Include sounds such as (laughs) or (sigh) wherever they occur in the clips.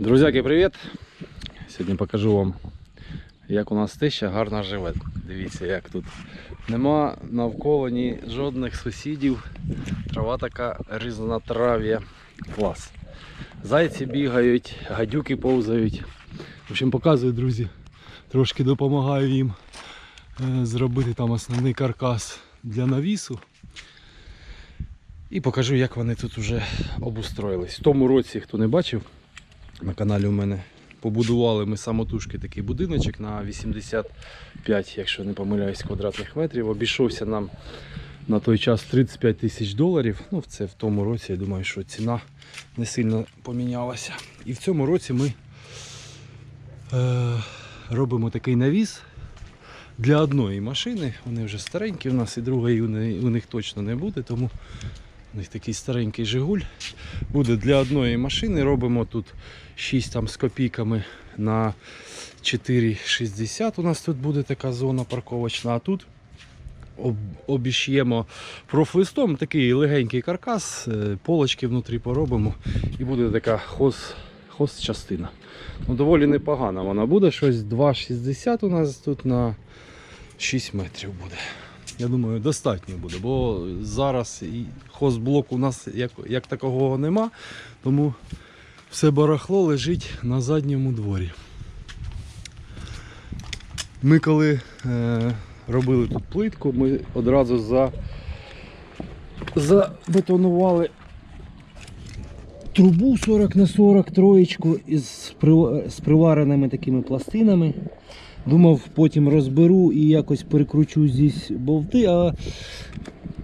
Друзяки, привіт! Сьогодні покажу вам, як у нас теща гарно живе. Дивіться, як тут. Нема навколо ні жодних сусідів. Трава така різнотрав'я. Клас. Зайці бігають, гадюки повзають. В общем, показую, друзі. Трошки допомагаю їм е, зробити там основний каркас для навісу. І покажу, як вони тут вже обустроїлись. В тому році, хто не бачив, на каналі у мене побудували ми самотужки такий будиночок на 85, якщо не помиляюсь, квадратних метрів. Обійшовся нам на той час 35 тисяч доларів. Ну, це в тому році, я думаю, що ціна не сильно помінялася. І в цьому році ми е, робимо такий навіс для одної машини. Вони вже старенькі у нас і другої у них, точно не буде, тому у них такий старенький Жигуль. Буде для одної машини. Робимо тут 6 там з копійками на 4,60. У нас тут буде така зона парковочна, а тут об- обіш'ємо профлистом, такий легенький каркас, е, полочки внутрі поробимо і буде така хоз, хоз частина. Ну, доволі непогана вона буде, щось 2,60 у нас тут на 6 метрів буде. Я думаю, достатньо буде, бо зараз і хозблоку у нас як, як такого нема, тому все барахло лежить на задньому дворі. Ми коли е, робили тут плитку, ми одразу за, забетонували Трубу 40 на 40 троєчку із з привареними такими пластинами. Думав, потім розберу і якось перекручу здесь болти, а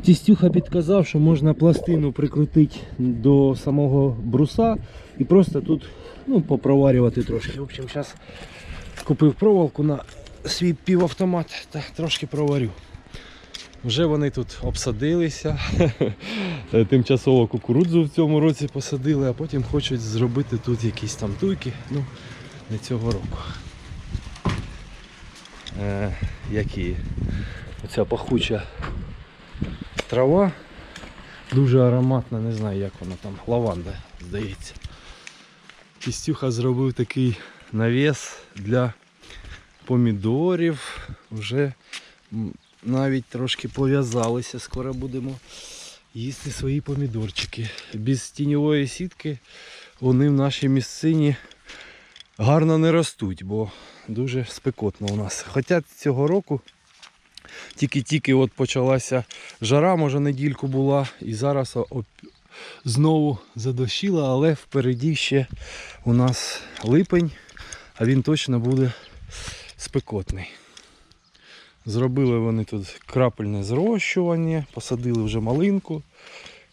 тістюха підказав, що можна пластину прикрутити до самого бруса і просто тут ну, попроварювати трошки. В общем, зараз купив проволоку на свій півавтомат та трошки проварю. Вже вони тут обсадилися. (laughs) Тимчасово кукурудзу в цьому році посадили, а потім хочуть зробити тут якісь там туйки. Ну, не цього року. Е, які оця пахуча трава. Дуже ароматна, не знаю як вона там, лаванда, здається. Кістюха зробив такий навіс для помідорів. Вже навіть трошки пов'язалися, скоро будемо їсти свої помідорчики. Без тіньової сітки вони в нашій місцині гарно не ростуть, бо дуже спекотно у нас. Хоча цього року тільки-тільки от почалася жара, може недільку була, і зараз знову задощила, але впереді ще у нас липень, а він точно буде спекотний. Зробили вони тут крапельне зрощування, посадили вже малинку,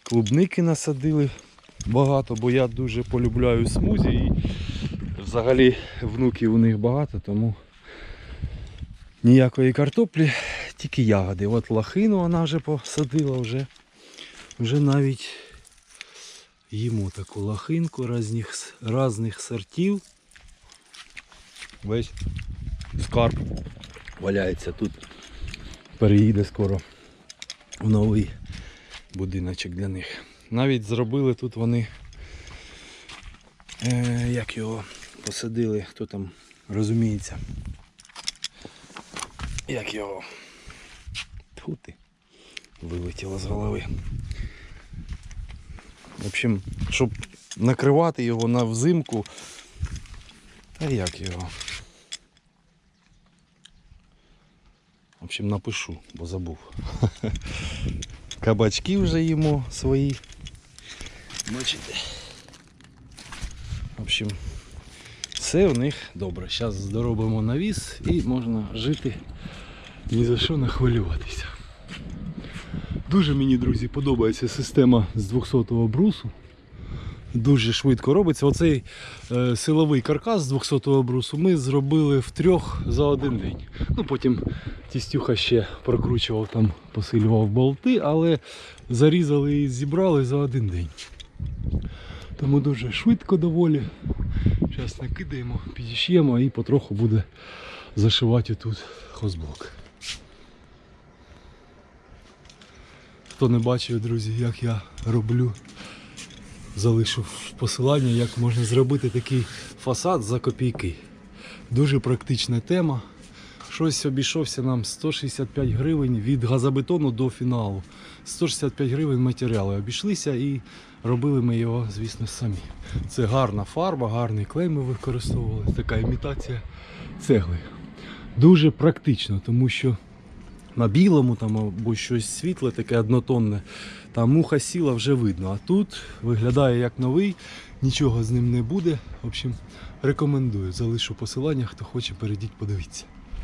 клубники насадили багато, бо я дуже полюбляю смузі і взагалі внуків у них багато, тому ніякої картоплі, тільки ягоди. От лохину вона вже посадила, вже, вже навіть їмо таку лохинку різних, різних сортів. Весь скарб валяється тут. Переїде скоро в новий будиночок для них. Навіть зробили тут вони, е, як його посадили, хто там розуміється. Як його. Тьфу ти. Вилетіло з голови. В общем, щоб накривати його на взимку. Та як його? В общем, напишу, бо забув. (laughs) Кабачки вже їмо свої. Бачите. В общем, все у них добре. Зараз здоробимо навіс і можна жити ні за що не хвилюватися. Дуже мені, друзі, подобається система з 200-го брусу. Дуже швидко робиться. Оцей е, силовий каркас з 200-го брусу ми зробили втрьох за один день. Ну, потім тістюха ще прокручував там, посилював болти, але зарізали і зібрали за один день. Тому дуже швидко доволі. Зараз накидаємо, підіш'ємо і потроху буде зашивати тут хозблок. Хто не бачив, друзі, як я роблю залишу посилання, як можна зробити такий фасад за копійки. Дуже практична тема. Щось обійшовся нам 165 гривень від газобетону до фіналу. 165 гривень матеріали обійшлися і робили ми його, звісно, самі. Це гарна фарба, гарний клей ми використовували, така імітація цегли. Дуже практично, тому що на білому там або щось світле, таке однотонне, там муха сіла вже видно. А тут виглядає як новий, нічого з ним не буде. В общем, рекомендую. Залишу посилання, хто хоче, перейдіть, подивіться.